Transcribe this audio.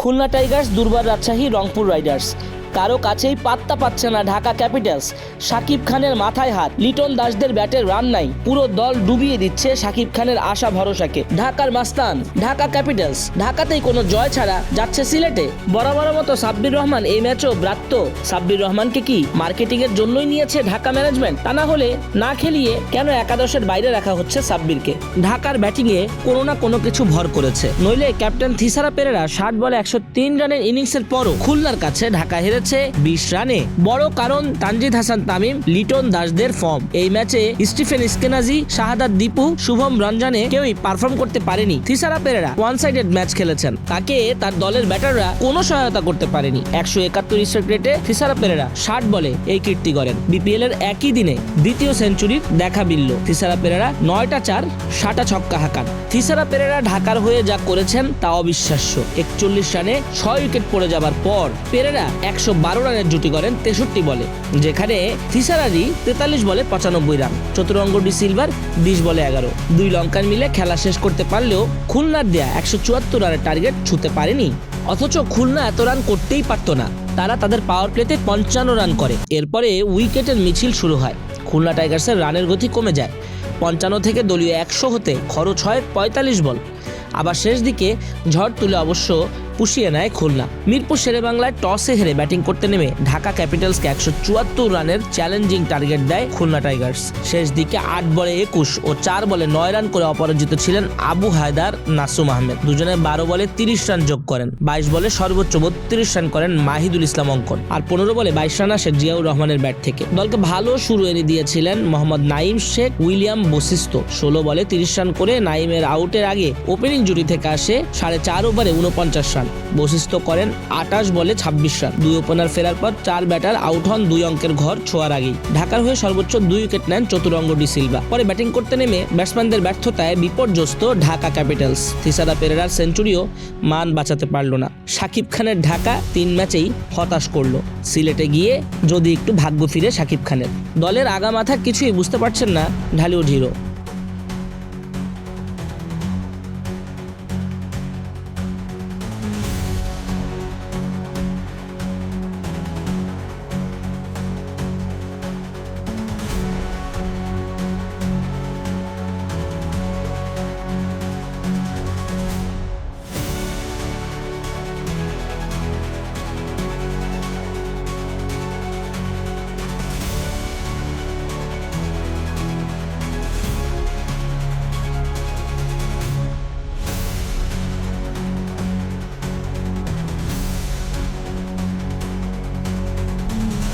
Khulna Tigers দুর্বার Rajshahi Rangpur Riders. কারও কাছেই পাত্তা পাচ্ছে না ঢাকা ক্যাপিটালস। সাকিব খানের মাথায় হাত, লিটন দাসদের ব্যাটের রান নাই, পুরো দল ডুবিয়ে দিচ্ছে সাকিব খানের আশা ভরসাকে। ঢাকার মাস্তান, ঢাকা ক্যাপিটালস, ঢাকাতেই কোনো জয় ছাড়া যাচ্ছে সিলেটে। বরাবর মতো সাব্বির রহমান এই ম্যাচও ব্রাত্য। সাব্বির রহমানকে কি মার্কেটিং এর জন্যই নিয়েছে ঢাকা ম্যানেজমেন্ট? তা না হলে না খেলিয়ে কেন একাদশের বাইরে রাখা হচ্ছে সাব্বিরকে? ঢাকার ব্যাটিংয়ে কোনো না কোনো কিছু ভর করেছে। নইলে ক্যাপ্টেন থিসারা পেরেরা ষাট বলে একশো তিন রানের ইনিংসের পরও খুলনার কাছে ঢাকা হেরেছে বিশ রানে। বড় কারণ তানজিদ হাসান তামিম, লিটন দাসদের ফর্ম এই ম্যাচে স্টিফেন স্কেনাজি শাহাদাত দীপু, শুভম রঞ্জনে কেউই পারফর্ম করতে পারেনি। Thisara Perera one sided match খেলেছেন। তাকে তার দলের ব্যাটাররা কোনো সহায়তা করতে পারেনি। একশো একাত্তর স্ট্রাইক থিসারা পেরেরা ষাট বলে এই কীর্তি করেন বিপিএল এর একই দিনে দ্বিতীয় সেঞ্চুরির দেখা মিলল। থিসারা পেরেরা নয়টা চার সাটা ছক্কা হাঁকান। থিসারা পেরেরা ঢাকার হয়ে যা করেছেন তা অবিশ্বাস্য। একচল্লিশ রানে ছয় উইকেট পড়ে যাবার পর পেরেরা একশো বারো রানের জুটি করেন তেষট্টি বলে, যেখানে থিসারারই তেতাল্লিশ বলে পঁচানব্বই রান, চতুরঙ্গ ডি সিলভার বিশ বলে এগারো। দুই লঙ্কান মিলে খেলা শেষ করতে পারলেও খুলনার দেয়া একশো চুয়াত্তর রানের টার্গেট ছুঁতে পারেনি। অথচ খুলনা এত রান করতেই পারতো না, তারা তাদের পাওয়ার প্লেতে পঞ্চান্ন রান করে। এরপরে উইকেটের মিছিল শুরু হয়। খুলনা টাইগার্সের রানের গতি কমে যায়। পঞ্চান্ন থেকে দলীয় একশো হতে খরচ হয় পঁয়তাল্লিশ বল। আবার শেষ দিকে ঝড় তুলে অবশ্য পুষিয়ে নেয় খুলনা। মিরপুর শেরেবাংলায় টসে হেরে ব্যাটিং করতে নেমে ঢাকা ক্যাপিটালসকে একশো চুয়াত্তর রানের চ্যালেঞ্জিং টার্গেট দেয় খুলনা টাইগার্স। শেষ দিকে আট বলে একুশ ও চার বলে নয় রান করে অপরাজিত ছিলেন আবু হায়দার নাসুম আহমেদ। দুজনে বারো বলে তিরিশ রান যোগ করেন, বাইশ বলে সর্বোচ্চ বত্রিশ রান করেন মাহিদুল ইসলাম অঙ্কন আর পনেরো বলে বাইশ রান আসে জিয়াউর রহমানের ব্যাট থেকে। দলকে ভালো শুরু এনে দিয়েছিলেন মোহাম্মদ নাইম শেখ, উইলিয়াম বশিষ্ট ষোলো বলে তিরিশ রান করে নাইমের আউটের আগে ওপেনিং জুটি থেকে আসে সাড়ে চার ওভারে উনপঞ্চাশ রান। বশিষ্ঠ করেন আটাশ বলে ছাব্বিশ রান। দুই ওপেনার ফেরার পর চার ব্যাটার আউট হন দুই অঙ্কের ঘর ছোঁয়ার আগেই। ঢাকার হয়ে সর্বোচ্চ দুই উইকেট নেন চতুরঙ্গ ডি সিলভা। পরে ব্যাটিং করতে নেমে ব্যাটসম্যানদের ব্যর্থতায় বিপর্যস্ত ঢাকা ক্যাপিটালস। থিসাদা পেরেরার সেঞ্চুরিও মান বাঁচাতে পারল না। সাকিব খানের ঢাকা তিন ম্যাচেই হতাশ করল। সিলেটে গিয়ে যদি একটু ভাগ্য ফিরে সাকিব খানের। দলের আগামাথা কিছুই বুঝতে পারছেন না ঢালিউড হিরো